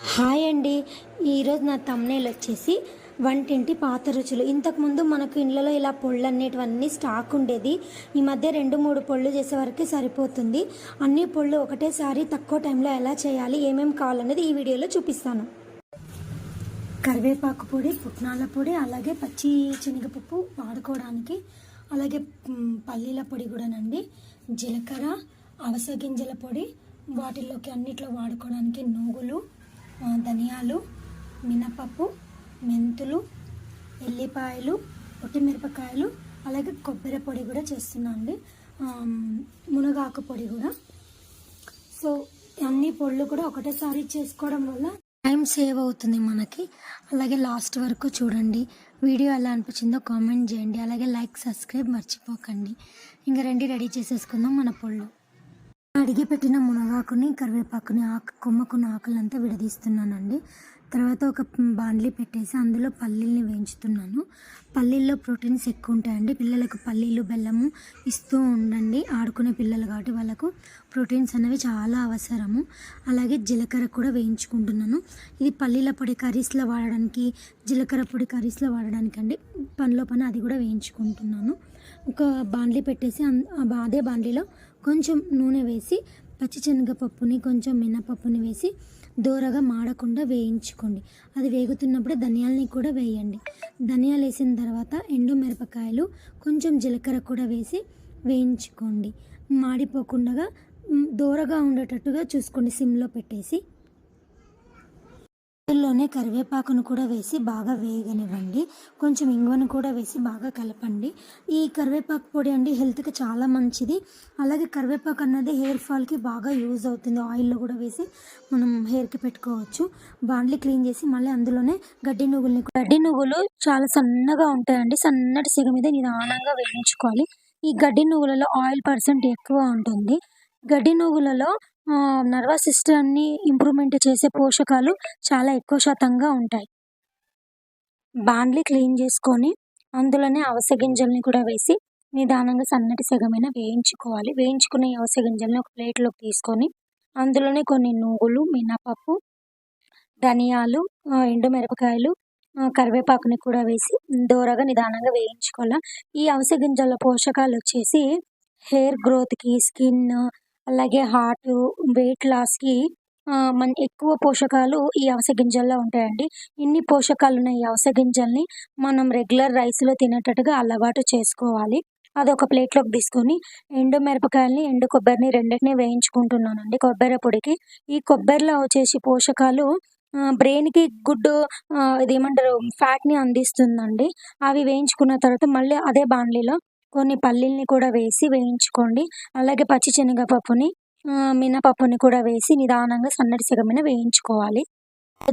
Hi అండి. ఈరోజు నా తమ్నేల్ వచ్చేసి వంటింటి పాత రుచులు. ఇంతకుముందు మనకు ఇళ్ళలో ఇలా పొళ్ళు అనేటివన్నీ స్టాక్ ఉండేది. ఈ మధ్య రెండు మూడు పొళ్ళు చేసే వరకు సరిపోతుంది. అన్ని పొళ్ళు ఒకటేసారి తక్కువ టైంలో ఎలా చేయాలి ఏమేమి కావాలనేది ఈ వీడియోలో చూపిస్తాను. కరివేపాకు పొడి పుట్నాల పొడి అలాగే పచ్చి శనగపప్పు వాడుకోవడానికి అలాగే పల్లీల పొడి కూడానండి. జీలకర్ర అవిసె గింజల పొడి వాటిల్లోకి అన్నిట్లో వాడుకోవడానికి నువ్వులు ధనియాలు మినపప్పు మెంతులు ఎల్లిపాయలు మిరపకాయలు అలాగే కొబ్బరి పొడి కూడా చేస్తున్నాను అండి. మునగాకు పొడి కూడా. సో అన్ని పొళ్ళు కూడా ఒకటేసారి చేసుకోవడం వల్ల టైం సేవ్ అవుతుంది మనకి. అలాగే లాస్ట్ వరకు చూడండి. వీడియో ఎలా అనిపించిందో కామెంట్ చేయండి. అలాగే లైక్ సబ్స్క్రైబ్ మర్చిపోకండి. ఇంకా రండి రెడీ చేసేసుకుందాం మన పొళ్ళు. అడిగి పెట్టిన మునగాకుని కరివేపాకుని ఆకు కొమ్మకున్న ఆకులంతా విడదీస్తున్నానండి. తర్వాత ఒక బాండ్లీ పెట్టేసి అందులో పల్లీల్ని వేయించుతున్నాను. పల్లీల్లో ప్రోటీన్స్ ఎక్కువ ఉంటాయండి పిల్లలకు పల్లీలు బెల్లము ఇస్తూ ఉండండి. ఆడుకునే పిల్లలు కాబట్టి వాళ్ళకు ప్రోటీన్స్ అనేవి చాలా అవసరము. అలాగే జీలకర్ర కూడా వేయించుకుంటున్నాను. ఇది పల్లీల పొడి కర్రీస్లో వాడడానికి జీలకర్ర పొడి కర్రీస్లో వాడడానికి అండి పనిలో పని అది కూడా వేయించుకుంటున్నాను. ఒక బాండ్లీ పెట్టేసి అదే బాండ్లీలో కొంచెం నూనె వేసి పచ్చిశనగపప్పుని కొంచెం మినపప్పుని వేసి దోరగా మాడకుండా వేయించుకోండి. అది వేగుతున్నప్పుడు ధనియాలని కూడా వేయండి. ధనియాలు వేసిన తర్వాత ఎండు మిరపకాయలు కొంచెం జీలకర్ర కూడా వేసి వేయించుకోండి. మాడిపోకుండా దోరగా దూరగా ఉండేటట్టుగా చూసుకోండి. సిమ్లో పెట్టేసి అందులోనే కరివేపాకును కూడా వేసి బాగా వేగనివ్వండి. కొంచెం ఇంగువను కూడా వేసి బాగా కలపండి. ఈ కరివేపాకు పొడి అండి హెల్త్కి చాలా మంచిది. అలాగే కరివేపాకు అన్నది హెయిర్ ఫాల్కి బాగా యూజ్ అవుతుంది. ఆయిల్లో కూడా వేసి మనం హెయిర్కి పెట్టుకోవచ్చు. బాండ్లీ క్లీన్ చేసి మళ్ళీ అందులోనే గడ్డి నువ్వుల్ని గడ్డి నువ్వులు చాలా సన్నగా ఉంటాయండి. సన్నటి సిగ మీద నిదానంగా వేయించుకోవాలి. ఈ గడ్డి నువ్వులలో ఆయిల్ పర్సెంట్ ఎక్కువ ఉంటుంది. గడ్డి నువ్వులలో నర్వస్ సిస్టమ్ని ఇంప్రూవ్మెంట్ చేసే పోషకాలు చాలా ఎక్కువ శాతంగా ఉంటాయి. బాండ్లీ క్లీన్ చేసుకొని అందులోనే అవిసె గింజల్ని కూడా వేసి నిదానంగా సన్నటి సగమైన వేయించుకోవాలి. వేయించుకున్న అవస గింజల్ని ఒక ప్లేట్లోకి తీసుకొని అందులోనే కొన్ని నువ్వులు మినపప్పు ధనియాలు ఎండుమిరపకాయలు కరివేపాకుని కూడా వేసి దోరగా నిదానంగా వేయించుకోవాలి? ఈ అవిసె గింజల పోషకాలు వచ్చేసి హెయిర్ గ్రోత్కి స్కిన్ అలాగే హార్ట్ వెయిట్ లాస్కి మన ఎక్కువ పోషకాలు ఈ అవస గింజల్లో ఉంటాయండి. ఇన్ని పోషకాలు ఉన్న ఈ అవిసె గింజల్ని మనం రెగ్యులర్ రైస్లో తినేటట్టుగా అలవాటు చేసుకోవాలి. అది ఒక ప్లేట్లోకి తీసుకొని ఎండు మిరపకాయలని ఎండు కొబ్బరిని రెండింటిని వేయించుకుంటున్నానండి కొబ్బరి పొడికి. ఈ కొబ్బరిలో వచ్చేసి పోషకాలు బ్రెయిన్కి గుడ్ ఇది ఏమంటారు ఫ్యాట్ని అందిస్తుందండి. అవి వేయించుకున్న తర్వాత మళ్ళీ అదే బాండ్లీలో కొన్ని పల్లీల్ని కూడా వేసి వేయించుకోండి. అలాగే పచ్చి శనగపప్పుని ఆ, మినపప్పుని కూడా వేసి నిదానంగా సన్నటి మీద వేయించుకోవాలి.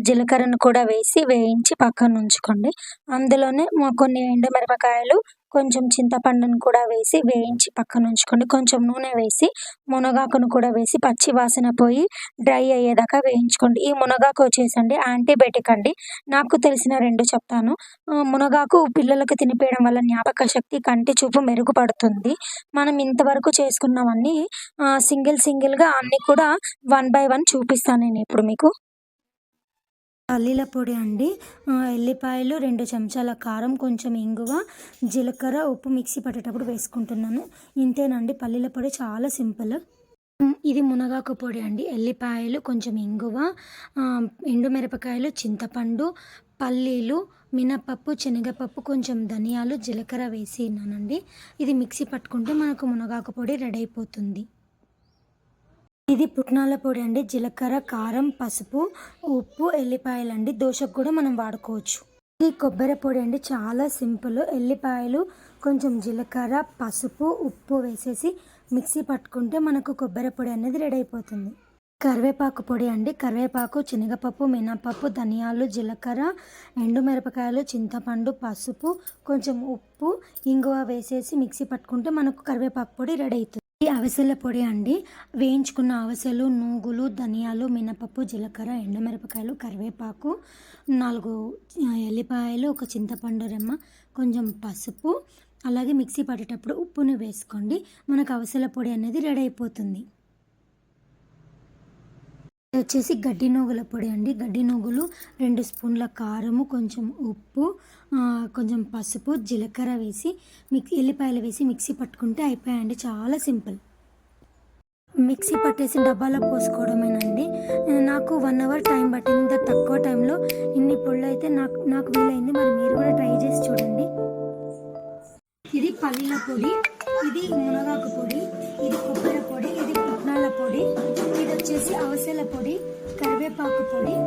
జీలకర్రను కూడా వేసి వేయించి పక్కన ఉంచుకోండి. అందులోనే కొన్ని ఎండుమిరపకాయలు కొంచెం చింతపండును కూడా వేసి వేయించి పక్కన ఉంచుకోండి. కొంచెం నూనె వేసి మునగాకును కూడా వేసి పచ్చి వాసన పోయి డ్రై అయ్యేదాకా వేయించుకోండి. ఈ మునగాకు వచ్చేసండి యాంటీబయాటిక్ అండి. నాకు తెలిసిన రెండు చెప్తాను. మునగాకు పిల్లలకు తినిపేయడం వల్ల జ్ఞాపక శక్తి కంటి చూపు మెరుగుపడుతుంది. మనం ఇంతవరకు చేసుకున్నవన్నీ సింగిల్ సింగిల్గా అన్నీ కూడా వన్ బై వన్ చూపిస్తాను నేను ఇప్పుడు మీకు. పల్లీల పొడి అండి. ఎల్లిపాయలు రెండు చెంచాల కారం కొంచెం ఇంగువ జీలకర్ర ఉప్పు మిక్సీ పట్టేటప్పుడు వేసుకుంటున్నాను. ఇంతేనండి పల్లీల పొడి చాలా సింపుల్. ఇది మునగాకు పొడి అండి. ఎల్లిపాయలు కొంచెం ఇంగువ ఎండుమిరపకాయలు చింతపండు పల్లీలు మినపప్పు శనగపప్పు కొంచెం ధనియాలు జీలకర్ర వేసి ఉన్నానండి. ఇది మిక్సీ పట్టుకుంటే మనకు మునగాకు పొడి రెడీ అయిపోతుంది. ఇది పుట్నాల పొడి అండి. జీలకర్ర కారం పసుపు ఉప్పు ఎల్లిపాయలు అండి. దోశకు కూడా మనం వాడుకోవచ్చు. ఇది కొబ్బరి పొడి అండి. చాలా సింపుల్. ఎల్లిపాయలు కొంచెం జీలకర్ర పసుపు ఉప్పు వేసేసి మిక్సీ పట్టుకుంటే మనకు కొబ్బరి పొడి అనేది రెడీ అయిపోతుంది. కరివేపాకు పొడి అండి. కరివేపాకు శనగపప్పు మినపప్పు ధనియాలు జీలకర్ర ఎండుమిరపకాయలు చింతపండు పసుపు కొంచెం ఉప్పు ఇంగువ వేసేసి మిక్సీ పట్టుకుంటే మనకు కరివేపాకు పొడి రెడీ అవుతుంది. ఈ అవసల పొడి అండి. వేయించుకున్న అవసలు నూగులు ధనియాలు మినపప్పు జీలకర్ర ఎండుమిరపకాయలు కరివేపాకు నాలుగు ఎల్లిపాయలు ఒక చింతపండు రెమ్మ కొంచెం పసుపు. అలాగే మిక్సీ పట్టేటప్పుడు ఉప్పుని వేసుకోండి. మనకు అవసల పొడి అనేది రెడీ అయిపోతుంది. ఇది వచ్చేసి గడ్డి నూగుల పొడి అండి. గడ్డి నూగులు రెండు స్పూన్ల కారము కొంచెం ఉప్పు కొంచెం పసుపు జీలకర్ర వేసి మిక్ ఎల్లిపాయలు వేసి మిక్సీ పట్టుకుంటే అయిపోయాయండి. చాలా సింపుల్. మిక్సీ పట్టేసి డబ్బాలో పోసుకోవడమేనండి. నాకు వన్ అవర్ టైం పట్టింది. ఇంత తక్కువ టైంలో ఇన్ని పొళ్ళు అయితే నాకు నాకు వీలైంది. మరి మీరు కూడా ట్రై చేసి చూడండి. ఇది పల్లీల పొడి. ఇది ఇది వచ్చేసి అవసల